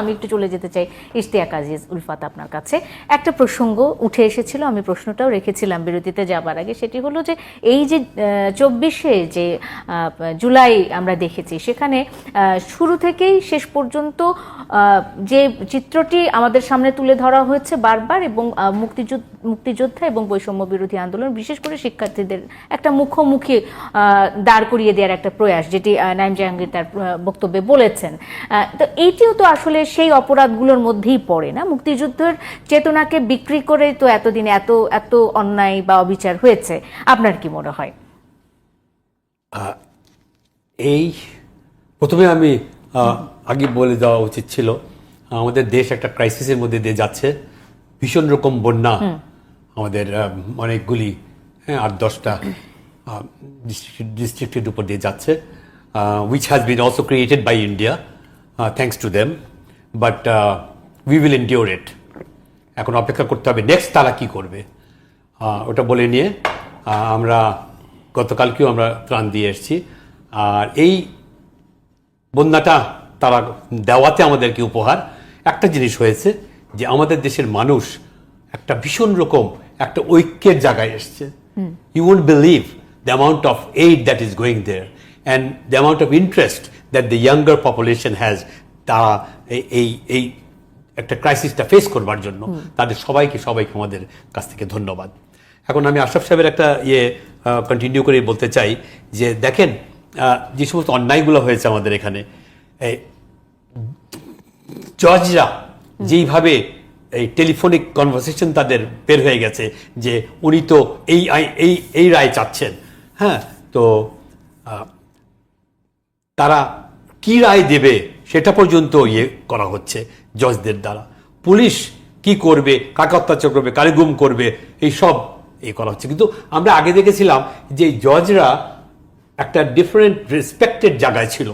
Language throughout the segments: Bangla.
আমি একটু চলে যেতে চাই ইশতিয়াক আজিজ উলফাত আপনার কাছে। একটা প্রসঙ্গ উঠে এসেছিল, আমি প্রশ্নটাও রেখেছিলাম বিরতিতে যাবার আগে। সেটি হলো যে, এই যে চব্বিশে যে জুলাই আমরা দেখেছি, সেখানে শুরু থেকেই শেষ পর্যন্ত যে চিত্রটি আমাদের সামনে তুলে ধরা হয়েছে বারবার এবং মুক্তিযুদ্ধ, মুক্তিযোদ্ধা এবং বৈষম্য বিরোধী আন্দোলন, বিশেষ করে শিক্ষার্থীদের একটা মুখোমুখি দাঁড় করিয়ে দেওয়ার একটা প্রয়াস, যেটি নাইম জাহাঙ্গীর তার বক্তব্যে বলেছেন। তো এইটিও তো আসলে সেই অপরাধগুলোর মধ্যেই পড়ে না? মুক্তিযুদ্ধের চেতনাকে বিক্রি করে তো এতদিন এত এত অন্যায় বা অবিচার হয়েছে। আপনার কি মনে হয়? এই প্রথমে আমি আগে বলে দেওয়া উচিত ছিল আমাদের দেশ একটা ক্রাইসিসের মধ্যে দিয়ে যাচ্ছে। ভীষণ রকম বন্যা আমাদের অনেকগুলি হ্যাঁ আট দশটা ডিস্ট্রিক্টের উপর দিয়ে যাচ্ছে। Which has been also created by India thanks to them but we will endure it এখন অপেক্ষা করতে হবে। নেক্সট তারা কি করবে? ওটা বলে নিয়ে আমরা গতকালকেও আমরা ত্রাণ দিয়ে এসেছি। আর এই বন্যাটা তারা দেওয়াতে আমাদেরকে উপহার। একটা জিনিস হয়েছে যে আমাদের দেশের মানুষ একটা ভীষণ রকম একটা ঐক্যের জায়গায় এসছে। You won't believe the amount of aid that is going there and the amount of interest that the younger population has তারা এই- এই এই একটা ক্রাইসিসটা ফেস করবার জন্য তাদের সবাইকে সবাইকে আমাদের কাছ থেকে ধন্যবাদ। এখন আমি আশরাফ সাহেবের একটা ইয়ে কন্টিনিউ করে বলতে চাই যে দেখেন যে সমস্ত অন্যায়গুলো হয়েছে আমাদের এখানে এই জজরা যেইভাবে এই টেলিফোনিক কনভারসেশন তাদের বের হয়ে গেছে যে উনি তো এই এই এই রায় চাচ্ছেন হ্যাঁ? তো তারা কি রায় দেবে সেটা পর্যন্ত ইয়ে করা হচ্ছে জজদের দ্বারা। পুলিশ কি করবে কাকে অত্যাচার করবে কারে গুম করবে এই সব এ করা হচ্ছে। কিন্তু আমরা আগে দেখেছিলাম যে জজরা একটা ডিফারেন্ট রেসপেক্টেড জায়গায় ছিল।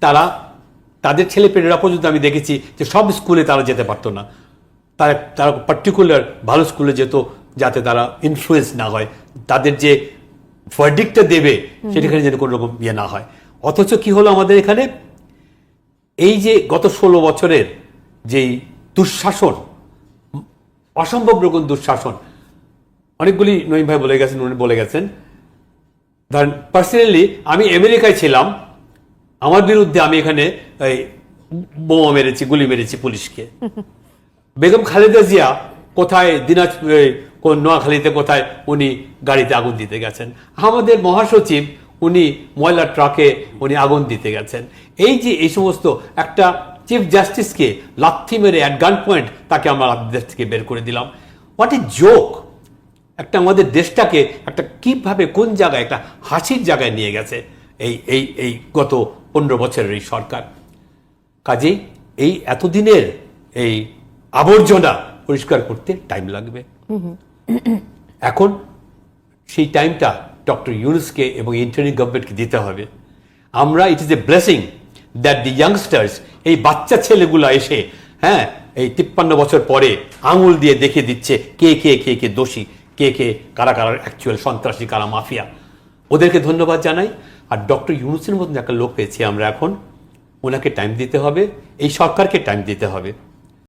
তারা তাদের ছেলে পেলেরা পর্যন্ত আমি দেখেছি যে সব স্কুলে তারা যেতে পারতো না। তারা তারা পার্টিকুলার ভালো স্কুলে যেত যাতে তারা ইনফ্লুয়েন্স না হয়। তাদের যে ভার্ডিকটা দেবে সেটাখানে যেন কোনো রকম ইয়ে না হয়। অথচ কি হলো আমাদের এখানে? এই যে গত ষোলো বছরের যেই দুঃশাসন, অসম্ভব রকম দুঃশাসন, অনেকগুলি নঈম ভাই বলে গেছেন, উনি বলে গেছেন। ধরেন পার্সোনালি আমি আমেরিকায় ছিলাম, আমার বিরুদ্ধে আমি এখানে বোমা মেরেছি, গুলি মেরেছি পুলিশকে। বেগম খালেদা জিয়া কোথায়, দিনাজ নোয়াখালীতে কোথায়, উনি গাড়িতে আগুন দিতে গেছেন। আমাদের মহাসচিব উনি ময়লা ট্রাকে উনি আগুন দিতে গেছেন। এই যে এই সমস্ত একটা চিফ জাস্টিসকে লাথি মেরে অ্যাট গান পয়েন্ট তাকে আমরা দেশ থেকে বের করে দিলাম। হোয়াট এ জোক একটা আমাদের দেশটাকে একটা কীভাবে কোন জায়গায় একটা হাসির জায়গায় নিয়ে গেছে এই এই এই গত পনেরো বছরের এই সরকার। কাজেই এই এতদিনের এই আবর্জনা পরিষ্কার করতে টাইম লাগবে। এখন সেই টাইমটা ডক্টর ইউনুসকে এবং ইন্টারনি গভর্নমেন্টকে দিতে হবে। আমরা it is a blessing that the youngsters এই বাচ্চা ছেলেগুলো এসে হ্যাঁ এই তিপ্পান্ন বছর পরে আঙুল দিয়ে দেখিয়ে দিচ্ছে কে কে কে কে দোষী, কে কে, কারা কারা অ্যাকচুয়াল সন্ত্রাসী, কারা মাফিয়া। ওদেরকে ধন্যবাদ জানাই। আর ডক্টর ইউনুসের মতন একটা লোক পেয়েছি আমরা এখন। ওনাকে টাইম দিতে হবে। এই সরকারকে টাইম দিতে হবে।